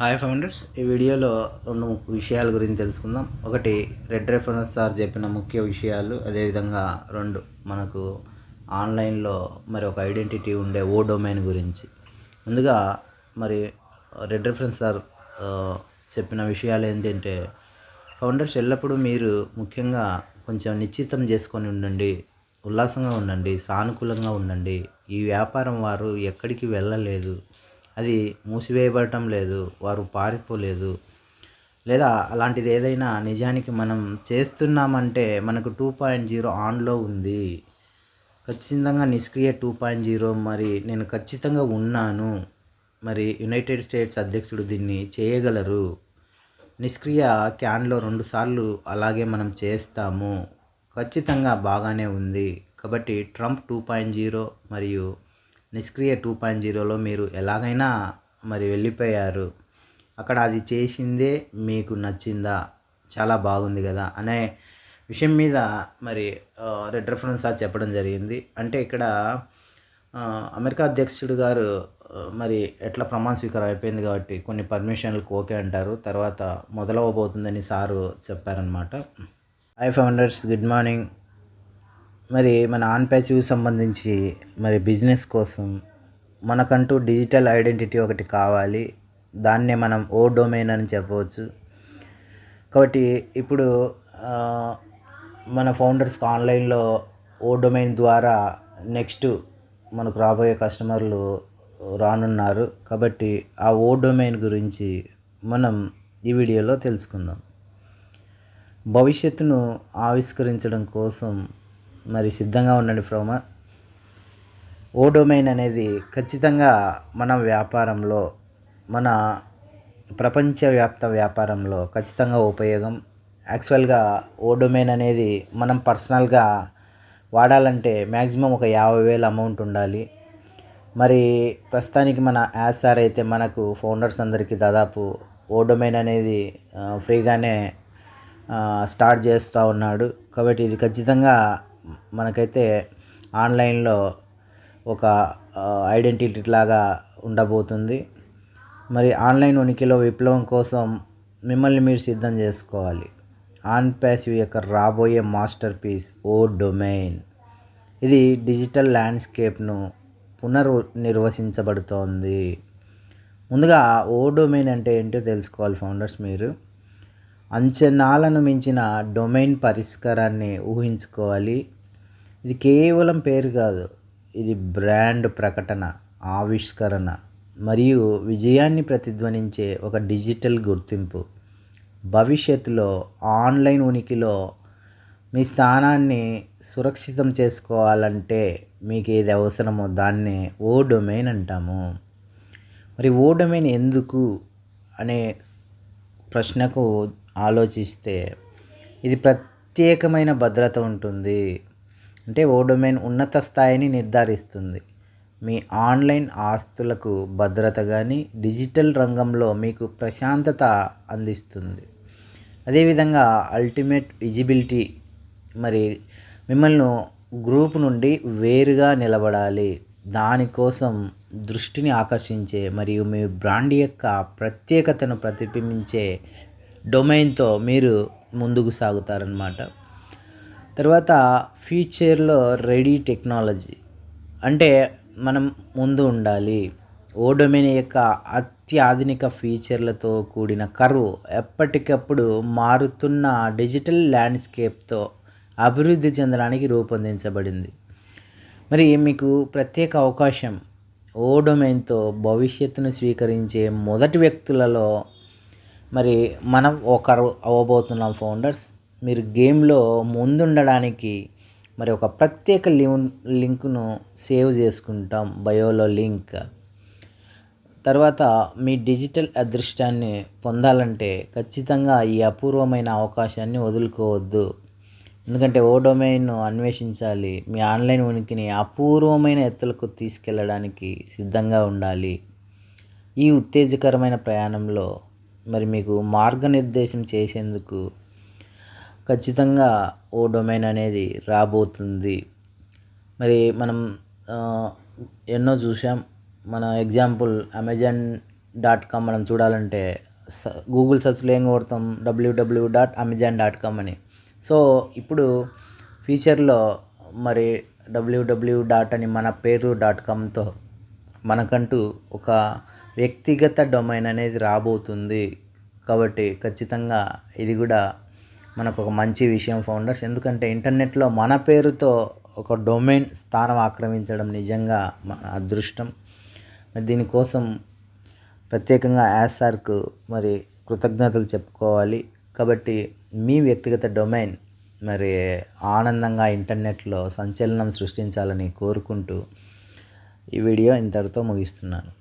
Hi founders ఈ వీడియోలో రెండు విషయాల గురించి తెలుసుకుందాం. ఒకటి రెడ్ రెఫరెన్స్ సార్ చెప్పిన ముఖ్య విషయాలు అదేవిధంగా రెండు మనకు ఆన్లైన్లో మరి ఒక ఐడెంటిటీ ఉండే ఓ డొమైన్ గురించి. ముందుగా మరి రెడ్ రెఫరెన్స్ సార్ చెప్పిన విషయాలు ఏంటంటే ఫౌండర్స్ ఎల్లప్పుడూ మీరు ముఖ్యంగా కొంచెం నిశ్చితం చేసుకొని ఉండండి ఉల్లాసంగా ఉండండి సానుకూలంగా ఉండండి. ఈ వ్యాపారం వారు ఎక్కడికి వెళ్ళలేదు. అది మూసివేయబడటం లేదు వారు పారిపోలేదు. లేదా అలాంటిది ఏదైనా నిజానికి మనం చేస్తున్నామంటే మనకు టూ పాయింట్ జీరో ఆన్లో ఉంది. ఖచ్చితంగా నిష్క్రియ టూ పాయింట్ జీరో మరి నేను ఖచ్చితంగా ఉన్నాను. మరి యునైటెడ్ స్టేట్స్ అధ్యక్షుడు దీన్ని చేయగలరు. నిష్క్రియ క్యాన్లో రెండుసార్లు అలాగే మనం చేస్తాము. ఖచ్చితంగా బాగానే ఉంది. కాబట్టి ట్రంప్ టూ పాయింట్ జీరో మరియు నిష్క్రియ టూ పాయింట్ జీరోలో మీరు ఎలాగైనా మరి వెళ్ళిపోయారు. అక్కడ అది చేసిందే మీకు నచ్చిందా? చాలా బాగుంది కదా అనే విషయం మీద మరి రెడ్ రెఫరెన్స్ సార్ చెప్పడం జరిగింది. అంటే ఇక్కడ అమెరికా అధ్యక్షుడు గారు మరి ఎట్లా ప్రమాణ స్వీకారం అయిపోయింది కాబట్టి కొన్ని పర్మిషన్లకు ఓకే అంటారు. తర్వాత మొదలవబోతుందని సారు చెప్పారనమాట I five hundreds good morning. మరి మన ఆన్ ప్యాసివ్ సంబంధించి మరి బిజినెస్ కోసం మనకంటూ డిజిటల్ ఐడెంటిటీ ఒకటి కావాలి. దాన్నే మనం ఓ డొమైన్ అని చెప్పవచ్చు. కాబట్టి ఇప్పుడు మన ఫౌండర్స్కి ఆన్లైన్లో ఓ డొమైన్ ద్వారా నెక్స్ట్ మనకు రాబోయే కస్టమర్లు రానున్నారు. కాబట్టి ఆ ఓ డొమైన్ గురించి మనం ఈ వీడియోలో తెలుసుకుందాం. భవిష్యత్తును ఆవిష్కరించడం కోసం మరి సిద్ధంగా ఉండండి ఫ్రోమ ఓ డొమైన్ అనేది ఖచ్చితంగా మన వ్యాపారంలో మన ప్రపంచవ్యాప్త వ్యాపారంలో ఖచ్చితంగా ఉపయోగం. యాక్చువల్గా ఓ డొమైన్ అనేది మనం పర్సనల్గా వాడాలంటే మ్యాక్సిమం ఒక యాభై వేల అమౌంట్ ఉండాలి. మరి ప్రస్తుతానికి మన యాసార్ అయితే మనకు ఫౌండర్స్ అందరికీ దాదాపు ఓ డొమైన్ అనేది ఫ్రీగానే స్టార్ట్ చేస్తూ ఉన్నాడు. కాబట్టి ఇది ఖచ్చితంగా మనకైతే ఆన్లైన్లో ఒక ఐడెంటిటీ లాగా ఉండబోతుంది. మరి ఆన్లైన్ ఉనికిలో విప్లవం కోసం మిమ్మల్ని మీరు సిద్ధం చేసుకోవాలి. ఆన్ ప్యాసివ్ యొక్క రాబోయే మాస్టర్ పీస్ ఓ డొమైన్. ఇది డిజిటల్ ల్యాండ్స్కేప్ను పునర్నిర్వచించబడుతోంది ముందుగా ఓ డొమైన్ అంటే ఏంటో తెలుసుకోవాలి ఫౌండర్స్ మీరు. అంచనాలను మించిన డొమైన్ పరిష్కారాన్ని ఊహించుకోవాలి. ఇది కేవలం పేరు కాదు ఇది బ్రాండ్ ప్రకటన ఆవిష్కరణ మరియు విజయాన్ని ప్రతిధ్వనించే ఒక డిజిటల్ గుర్తింపు. భవిష్యత్తులో ఆన్లైన్ ఉనికిలో మీ స్థానాన్ని సురక్షితం చేసుకోవాలంటే మీకు ఏది అవసరమో దాన్నే ఓ డొమైన్ అంటాము. మరి ఓ డొమైన్ ఎందుకు అనే ప్రశ్నకు ఆలోచిస్తే ఇది ప్రత్యేకమైన భద్రత ఉంటుంది. అంటే ఓ ఉన్నత స్థాయిని నిర్ధారిస్తుంది. మీ ఆన్లైన్ ఆస్తులకు భద్రత కానీ డిజిటల్ రంగంలో మీకు ప్రశాంతత అందిస్తుంది. అదేవిధంగా అల్టిమేట్ విజిబిలిటీ మరి మిమ్మల్ని గ్రూప్ నుండి వేరుగా నిలబడాలి. దానికోసం దృష్టిని ఆకర్షించే మరియు మీ బ్రాండ్ యొక్క ప్రత్యేకతను ప్రతిబింబించే డొమైన్తో మీరు ముందుకు సాగుతారనమాట తర్వాత ఫ్యూచర్లో రెడీ టెక్నాలజీ. అంటే మనం ముందు ఉండాలి. ఓ డొమైన్ యొక్క అత్యాధునిక ఫీచర్లతో కూడిన కర్వ్ ఎప్పటికప్పుడు మారుతున్న డిజిటల్ ల్యాండ్స్కేప్తో అభివృద్ధి చెందడానికి రూపొందించబడింది. మరి మీకు ప్రత్యేక అవకాశం. ఓ డొమైన్తో భవిష్యత్తును స్వీకరించే మొదటి వ్యక్తులలో మరి మనం ఒకరు అవ్వబోతున్నాం ఫౌండర్స్. మీరు గేమ్లో ముందుండడానికి మరి ఒక ప్రత్యేక లింక్ లింక్ను సేవ్ చేసుకుంటాం బయోలో లింక్. తర్వాత మీ డిజిటల్ అదృష్టాన్ని పొందాలంటే ఖచ్చితంగా ఈ అపూర్వమైన అవకాశాన్ని వదులుకోవద్దు. ఎందుకంటే ఓ డొమైన్ను అన్వేషించాలి మీ ఆన్లైన్ ఉనికిని అపూర్వమైన ఎత్తులకు తీసుకెళ్ళడానికి సిద్ధంగా ఉండాలి. ఈ ఉత్తేజకరమైన ప్రయాణంలో మరి మీకు మార్గనిర్దేశం చేసేందుకు ఖచ్చితంగా ఓ డొమైన్ అనేది రాబోతుంది. మరి మనం ఎన్నో చూసాం మన ఎగ్జాంపుల్ అమెజాన్ డాట్ కామ్ మనం చూడాలంటే స- గూగుల్ సెర్చ్లో ఏం కొడతాం? W W dot Amazon dot com అని. సో ఇప్పుడు ఫ్యూచర్లో మరి డబ్ల్యూడబ్ల్యూ డాట్ అని మన పేరు డాట్ కామ్తో మనకంటూ ఒక వ్యక్తిగత డొమైన్ అనేది రాబోతుంది. కాబట్టి ఖచ్చితంగా ఇది కూడా మనకు ఒక మంచి విషయం ఫౌండర్స్. ఎందుకంటే ఇంటర్నెట్లో మన పేరుతో ఒక డొమైన్ స్థానం ఆక్రమించడం నిజంగా మన అదృష్టం. మరి దీనికోసం ప్రత్యేకంగా యాసార్కు మరి కృతజ్ఞతలు చెప్పుకోవాలి. కాబట్టి మీ వ్యక్తిగత డొమైన్ మరి ఆనందంగా ఇంటర్నెట్లో సంచలనం సృష్టించాలని కోరుకుంటూ ఈ వీడియో ఇంతటితో ముగిస్తున్నాను.